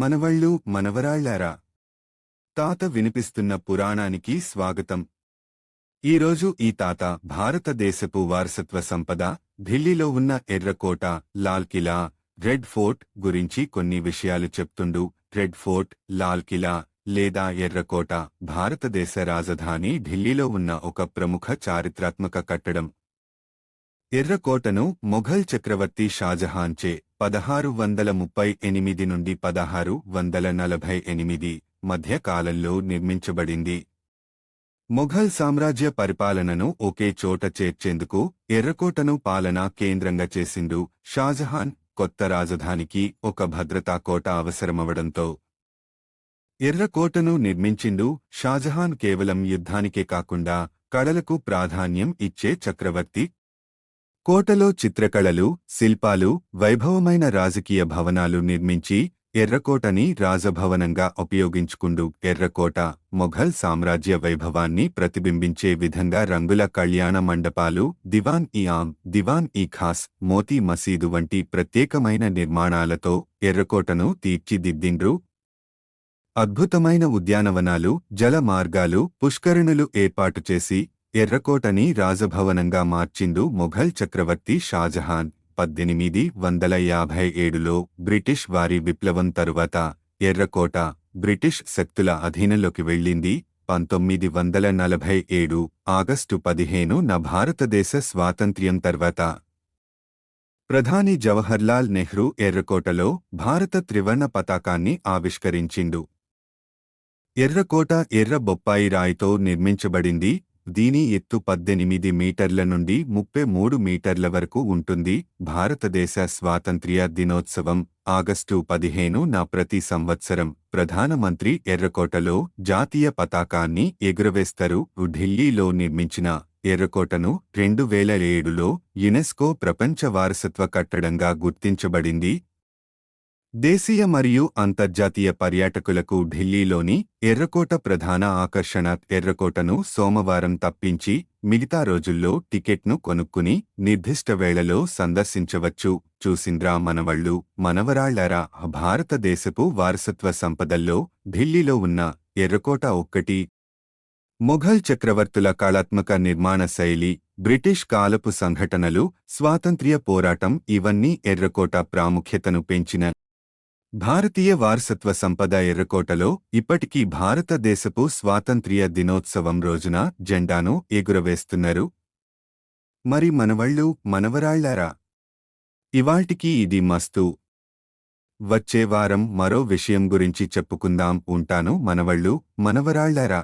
మనవళ్ళు మనవరాళ్ళారా తాత వినిపిస్తున్న పురాణానికి స్వాగతం. ఈరోజు ఈ తాత భారతదేశపు వారసత్వ సంపద ఢిల్లీలో ఉన్న ఎర్రకోట లాల్ కిలా రెడ్ ఫోర్ట్ గురించి కొన్ని విషయాలు చెప్తుండు. రెడ్ ఫోర్ట్ లాల్ కిలా లేదా ఎర్రకోట భారతదేశ రాజధాని ఢిల్లీలో ఉన్న ఒక ప్రముఖ చారిత్రాత్మక కట్టడం. ఎర్రకోటను మొఘల్ చక్రవర్తి షాజహాన్చే పదహారు వందల ముప్పై ఎనిమిది నుండి పదహారు వందల నలభై ఎనిమిది మధ్య కాలంలో నిర్మించబడింది. మొఘల్ సామ్రాజ్య పరిపాలనను ఒకే చోట చేర్చేందుకు ఎర్రకోటను పాలనా కేంద్రంగా చేసిండు షాజహాన్ కొత్త రాజధానికి ఒక భద్రతా కోట అవసరమవడంతో. ఎర్రకోటను నిర్మించిండు షాజహాన్ కేవలం యుద్ధానికే కాకుండా కళలకు ప్రాధాన్యం ఇచ్చే చక్రవర్తి కోటలో చిత్రకళలు శిల్పాలు వైభవమైన రాజకీయ భవనాలు నిర్మించి ఎర్రకోటని రాజభవనంగా ఉపయోగించుకుండు. ఎర్రకోట మొఘల్ సామ్రాజ్య వైభవాన్ని ప్రతిబింబించే విధంగా రంగుల కళ్యాణ మండపాలు దివాన్ ఈ ఆమ్ దివాన్ ఈ ఖాస్ మోతీ మసీదు వంటి ప్రత్యేకమైన నిర్మాణాలతో ఎర్రకోటను తీర్చిదిద్దిండ్రు. అద్భుతమైన ఉద్యానవనాలు జల మార్గాలు పుష్కరిణులు ఏర్పాటు చేసి ఎర్రకోటని రాజభవనంగా మార్చిందు మొఘల్ చక్రవర్తి షాజహాన్. పద్దెనిమిది వందల యాభై ఏడులో బ్రిటిష్ వారి విప్లవం తరువాత ఎర్రకోట బ్రిటిష్ శక్తుల అధీనంలోకి వెళ్ళింది. పంతొమ్మిది వందల నలభై ఏడు ఆగస్టు పదిహేను న భారతదేశ స్వాతంత్ర్యం తర్వాత ప్రధాని జవహర్లాల్ నెహ్రూ ఎర్రకోటలో భారత త్రివర్ణ పతాకాన్ని ఆవిష్కరించిండు. ఎర్రకోట ఎర్ర బొప్పాయి రాయితో నిర్మించబడింది. దీని ఎత్తు పద్దెనిమిది మీటర్ల నుండి ముప్పై మూడు మీటర్ల వరకు ఉంటుంది. భారతదేశ స్వాతంత్ర్య దినోత్సవం ఆగస్టు పదిహేను నా ప్రతి సంవత్సరం ప్రధానమంత్రి ఎర్రకోటలో జాతీయ పతాకాన్ని ఎగురవేస్తారు. ఢిల్లీలో నిర్మించిన ఎర్రకోటను రెండు వేల ఏడులో యునెస్కో ప్రపంచ వారసత్వ కట్టడంగా గుర్తించబడింది. దేశీయ మరియు అంతర్జాతీయ పర్యాటకులకు ఢిల్లీలోని ఎర్రకోట ప్రధాన ఆకర్షణ ఎర్రకోటను సోమవారం తప్పించి మిగతా రోజుల్లో టికెట్ను కొనుక్కుని నిర్దిష్ట వేళలో సందర్శించవచ్చు. చూసింద్రా మనవళ్ళు మనవరాళ్ళరా భారతదేశపు వారసత్వ సంపదల్లో ఢిల్లీలో ఉన్న ఎర్రకోట ఒక్కటి. మొఘల్ చక్రవర్తుల కళాత్మక నిర్మాణ శైలి బ్రిటిష్ కాలపు సంఘటనలు స్వాతంత్ర్య పోరాటం ఇవన్నీ ఎర్రకోట ప్రాముఖ్యతను పెంచిన భారతీయ వారసత్వ సంపద ఎర్రకోటలో ఇప్పటికీ భారతదేశపు స్వాతంత్ర్య దినోత్సవం రోజున జెండాను ఎగురవేస్తున్నారు. మరి మనవళ్ళు మనవరాళ్ళారా? ఇవాల్టికి ఇది మస్తు. వచ్చే వారం మరో విషయం గురించి చెప్పుకుందాం ఉంటాను మనవళ్ళు మనవరాళ్ళారా?